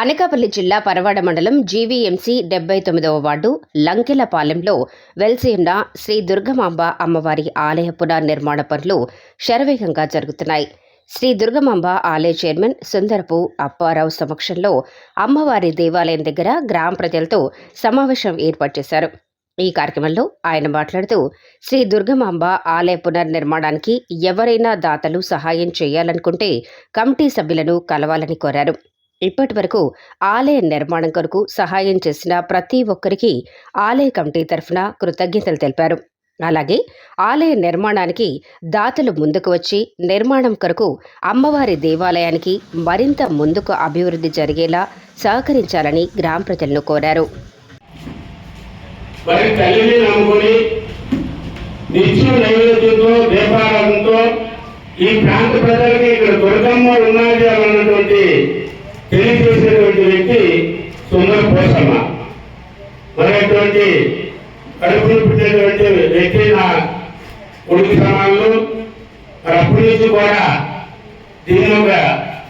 అనకాపల్లి జిల్లా పరవాడ మండలం జీవీఎంసీ డెబ్బై తొమ్మిదవ వార్డు లంకెలపాలెంలో వెలిసి శ్రీ దుర్గమాంబ అమ్మవారి ఆలయ పునర్నిర్మాణ పనులు శరవేగంగా జరుగుతున్నాయి. శ్రీ దుర్గమాంబ ఆలయ చైర్మన్ సుందరపు అప్పారావు సమక్షంలో అమ్మవారి దేవాలయం దగ్గర గ్రామ ప్రజలతో సమావేశం ఏర్పాటు చేశారు. ఈ కార్యక్రమంలో ఆయన మాట్లాడుతూ శ్రీ దుర్గమాంబ ఆలయ పునర్నిర్మాణానికి ఎవరైనా దాతలు సహాయం చేయాలనుకుంటే కమిటీ సభ్యులను కలవాలని కోరారు. ఇప్పటి వరకు ఆలయ నిర్మాణం కొరకు సహాయం చేసిన ప్రతి ఒక్కరికి ఆలయ కమిటీ తరఫున కృతజ్ఞతలు తెలిపారు. అలాగే ఆలయ నిర్మాణానికి దాతలు ముందుకు వచ్చి నిర్మాణం కొరకు అమ్మవారి దేవాలయానికి మరింత ముందుకు అభివృద్ధి జరిగేలా సహకరించాలని గ్రామ ప్రజలను కోరారు. ఈ ప్రాంత ప్రజలకి ఇక్కడ దుర్గమ్మ ఉన్నది అన్నటువంటి పెళ్ళి తెలియజేసినటువంటి వ్యక్తి సుందర పోసమ్మ మరి అటువంటి కడుపును పుట్టినటువంటి వ్యక్తి నా కొడుకు సమానులు మరి అప్పటి నుంచి కూడా దీన్ని ఒక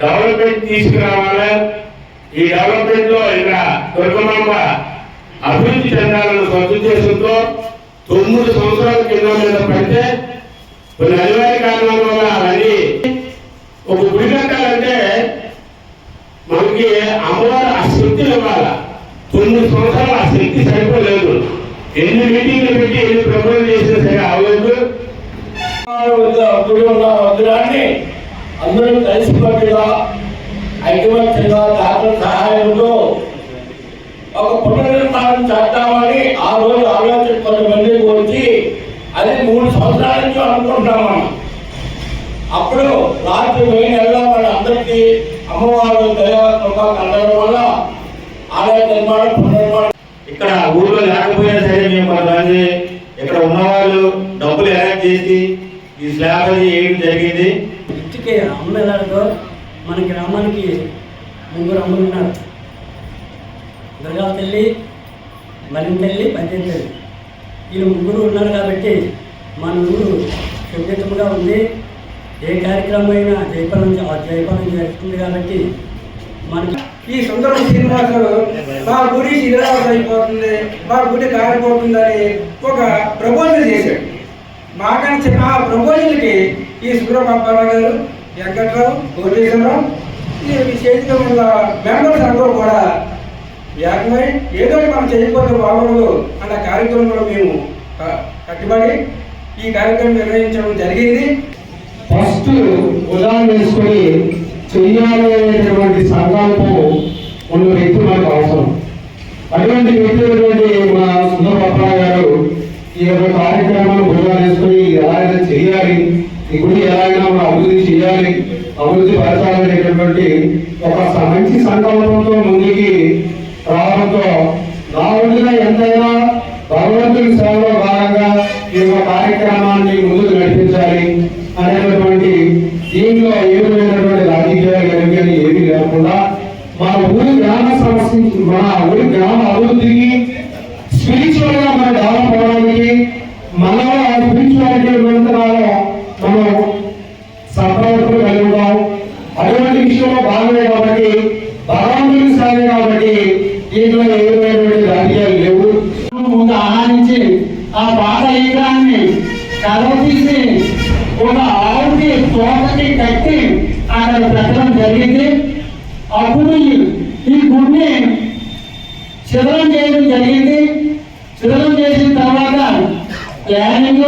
డెవలప్మెంట్ తీసుకురావాలి? ఈ డెవలప్మెంట్లో ఇక్కడ దుర్గమాంబ అభివృద్ధి చెందాలన్న సదుద్దేశంతో తొమ్మిది సంవత్సరాల కింద మీద పడితే కొన్ని అనివార్య కారణాల వల్ల అవన్నీ ఒక గుడి కొన్ని సంవత్సరాలు ఆ శక్తి సరిపోలేదు. ఎన్ని మీటింగ్లు పెట్టి ఎన్ని ప్రపోజల్ చేసినా సరే అవ్వలేదు అప్పుడు ఉన్న మందిరాన్ని అందరూ కలిసికట్టుగా ఐకమత్యంగా దాతల సహాయంతో ఒక పునర్నిర్మాణం చేద్దామని ఆ రోజు ఆలోచన కొంతమంది వచ్చి అది మూడు సంవత్సరాల నుంచి అనుకుంటున్నాం మనం అప్పుడు రాత్రి పోయిన నెలలో వాళ్ళందరికీ అమ్మవారు దయా కృప కలగడం వల్ల ఆలయ నిర్మాణం పునర్నిర్మాణం. ఇక్కడ ఊళ్ళో లేకపోయినా సరే మేము కొంతమంది ఇక్కడ ఉన్నవాళ్ళు డబ్బులు అరేంజ్ చేసి ఈ స్లాబ్ అది వేయడం జరిగింది. ఇంటికి అమ్మ మన గ్రామానికి ముగ్గురు అమ్మలు ఉన్నారు. దుర్గా తల్లి మలిం తల్లి పంచం తల్లి. వీళ్ళు ముగ్గురు ఉన్నారు కాబట్టి మన ఊరు సుభితంగా ఉంది. ఏ కార్యక్రమం అయినా జయపనం జయపనం జరుగుతుంది కాబట్టి ఈ సుందరం శ్రీనివాసులు మా గుడి శిథిలావస్థ అయిపోతుంది మా గుడి కారిపోతుందని ఒక ప్రపోజల్ చేశాడు. మాకని చెప్పిన ఆ ప్రపోజల్కి ఈ సుబ్రహ్మణ్యరావు గారు వెంకట్రావు కోటేశ్వరరావు ఈ చేతిలో ఉన్న మెంబర్స్ అందరూ కూడా ఏకమై ఏదో మనం చేయకపోతే బాగుండదు అన్న కార్యక్రమంలో మేము కట్టుబడి ఈ కార్యక్రమం నిర్వహించడం జరిగింది. ఫస్ట్ ఉదాహరణ వేసుకొని చెయ్యాలనేటువంటి సంకల్పం ఉన్న అటువంటి వ్యక్తి మా సుందర గారు ఈ యొక్క కార్యక్రమాన్ని ఉదాహరణ వేసుకొని ఎలాగైనా చేయాలి. ఈ గుడి ఎలాగైనా మనం అభివృద్ధి చేయాలి. అభివృద్ధి పరచాలనేటటువంటి ఒక మంచి సంకల్పంతో ముందుకి రావడంతో నా వంతుగా ఎంతైనా భగవంతుని సేవలో భాగంగా ఈ యొక్క కార్యక్రమాన్ని ముందుకు నడిపించాలి అనేటటువంటి దీంట్లో ఏ విధమైనటువంటి రాజకీయాలు కానీ కానీ ఏమీ లేకుండా మన ఊరి గ్రామ సమస్య మన ఊరి గ్రామ అభివృద్ధికి స్పిరిచువల్గా మనం డెవలప్ అవడానికి మనలో ఆ స్పిరిచువాలిటీ ఉన్నంతకాలం మనం సప్రవర్తన కలిగి ఉంటాం. అటువంటి విషయంలో భాగమే కాబట్టి భగవంతుని సాగే కాబట్టి దీంట్లో ఏ విధమైనటువంటి రాజకీయాలు లేవు. ముందు ఆహ్వానించి ఆ పాత ఈరాన్ని కలవతీసి ఒక ఆవుకి తోటకి కట్టి అక్కడ పెట్టడం జరిగింది. అప్పుడు ఈ- గుడిని శిథిలం చేయడం జరిగింది. శిథిలం చేసిన తర్వాత ప్లానింగ్